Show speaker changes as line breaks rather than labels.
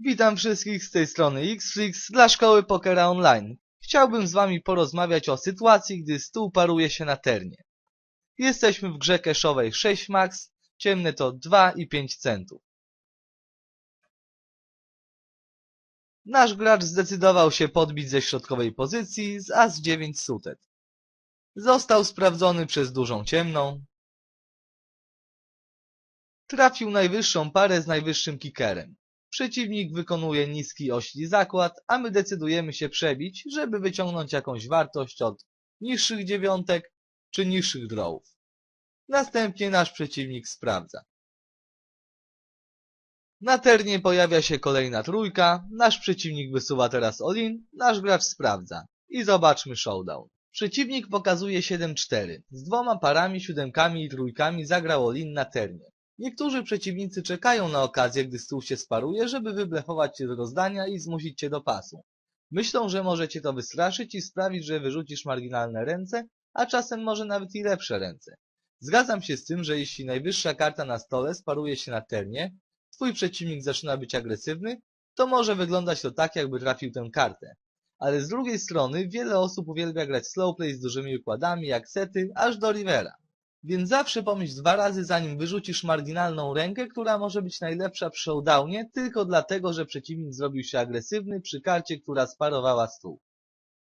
Witam wszystkich z tej strony Xflix dla szkoły pokera online. Chciałbym z wami porozmawiać o sytuacji, gdy stół paruje się na ternie. Jesteśmy w grze cashowej 6 max, ciemne to 2 i 5 centów. Nasz gracz zdecydował się podbić ze środkowej pozycji z as 9 sutet. Został sprawdzony przez dużą ciemną. Trafił najwyższą parę z najwyższym kickerem. Przeciwnik wykonuje niski ośli zakład, a my decydujemy się przebić, żeby wyciągnąć jakąś wartość od niższych dziewiątek czy niższych drawów. Następnie nasz przeciwnik sprawdza. Na ternie pojawia się kolejna trójka, nasz przeciwnik wysuwa teraz all-in, nasz gracz sprawdza. I zobaczmy showdown. Przeciwnik pokazuje 7-4. Z dwoma parami, siódemkami i trójkami zagrał all-in na ternie. Niektórzy przeciwnicy czekają na okazję, gdy stół się sparuje, żeby wyblefować cię z rozdania i zmusić cię do pasu. Myślą, że może cię to wystraszyć i sprawić, że wyrzucisz marginalne ręce, a czasem może nawet i lepsze ręce. Zgadzam się z tym, że jeśli najwyższa karta na stole sparuje się na ternie, twój przeciwnik zaczyna być agresywny, to może wyglądać to tak, jakby trafił tę kartę. Ale z drugiej strony wiele osób uwielbia grać slowplay z dużymi układami jak sety aż do rivera. Więc zawsze pomyśl dwa razy zanim wyrzucisz marginalną rękę, która może być najlepsza przy showdownie tylko dlatego, że przeciwnik zrobił się agresywny przy karcie, która sparowała stół.